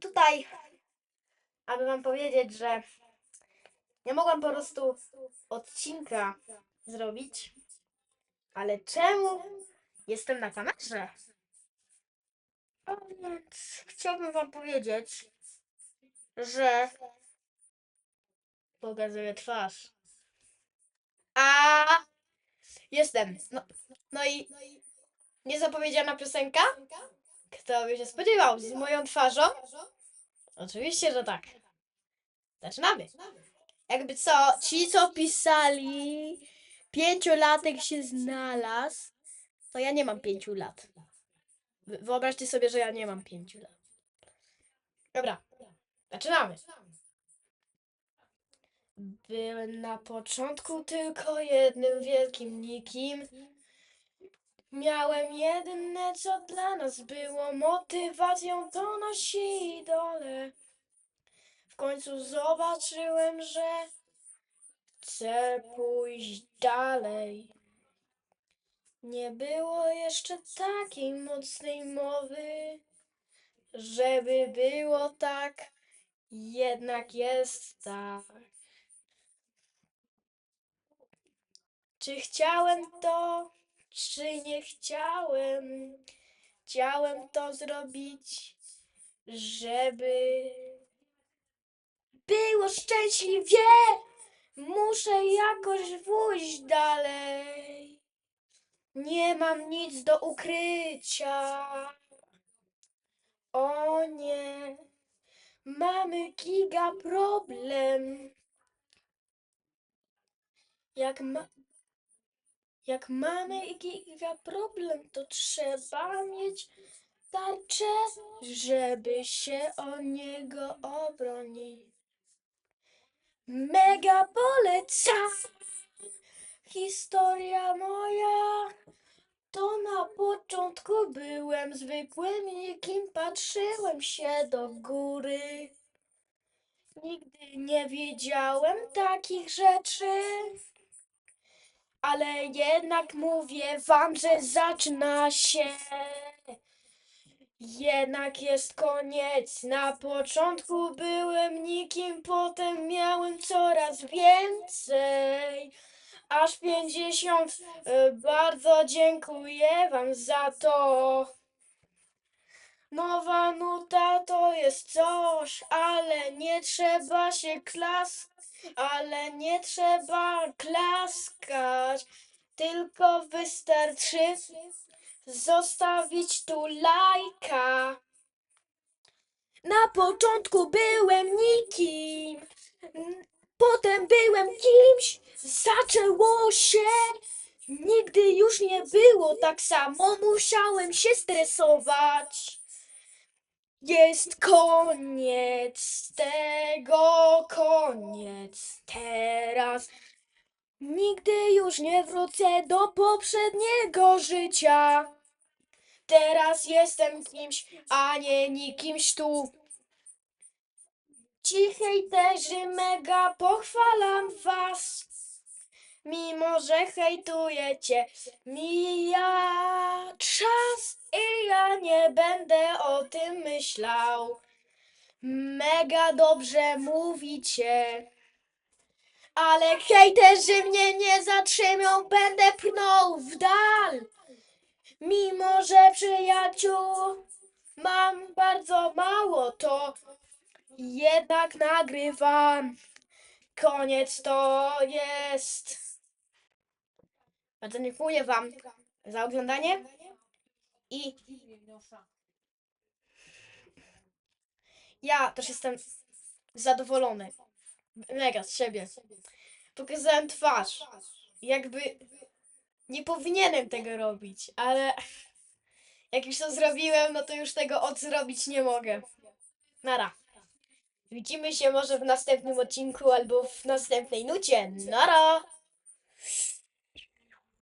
tutaj, aby wam powiedzieć, że nie mogłam po prostu odcinka zrobić, ale czemu jestem na kamerze? Więc chciałbym wam powiedzieć, że pokazuję twarz. A jestem. No, no i niezapowiedziana piosenka? Kto by się spodziewał z moją twarzą? Oczywiście, że tak. Zaczynamy. Jakby co, ci co pisali, pięciolatek się znalazł, to ja nie mam pięciu lat. Wy- Wyobraźcie sobie, że ja nie mam pięciu lat. Dobra, zaczynamy. Byłem na początku tylko jednym wielkim nikim. Miałem jedyne, co dla nas było motywacją, to nasi idole. W końcu zobaczyłem, że chcę pójść dalej. Nie było jeszcze takiej mocnej mowy, żeby było tak, jednak jest tak. Czy chciałem to, czy nie chciałem? Chciałem to zrobić, żeby było szczęśliwie. Muszę jakoś pójść dalej. Nie mam nic do ukrycia. O nie, mamy giga problem. Jak ma... Jak mamy giga problem, to trzeba mieć tarczę, żeby się o niego obronić. Mega polecam. Historia moja. To na początku byłem zwykłym nikim, patrzyłem się do góry. Nigdy nie wiedziałem takich rzeczy. Ale jednak mówię wam, że zaczyna się. Jednak jest koniec. Na początku byłem nikim, potem miałem coraz więcej. Aż pięćdziesiąt. Y, Bardzo dziękuję wam za to. Nowa nuta to jest coś, ale nie trzeba się klas, ale nie trzeba klaskać, tylko wystarczy zostawić tu lajka. Na początku byłem nikim, potem byłem kimś, zaczęło się. Nigdy już nie było tak samo, musiałem się stresować. Jest koniec tego, koniec teraz. Nigdy już nie wrócę do poprzedniego życia. Teraz jestem kimś, a nie nikimś tu. Ci hejterzy mega pochwalam was. Mimo, że hejtujecie, mija czas i ja nie będę o tym myślał. Mega dobrze mówicie. Ale hejterzy mnie nie zatrzymią, będę pchnął w dal. Mimo, że przyjaciół mam bardzo mało, to jednak nagrywam. Koniec to jest. Bardzo dziękuję Wam za oglądanie i ja też jestem zadowolony. Mega z siebie. Pokazałem twarz. Jakby nie powinienem tego robić, ale jak już to zrobiłem, no to już tego odzrobić nie mogę. Nara. Widzimy się może w następnym odcinku albo w następnej nucie. Nara!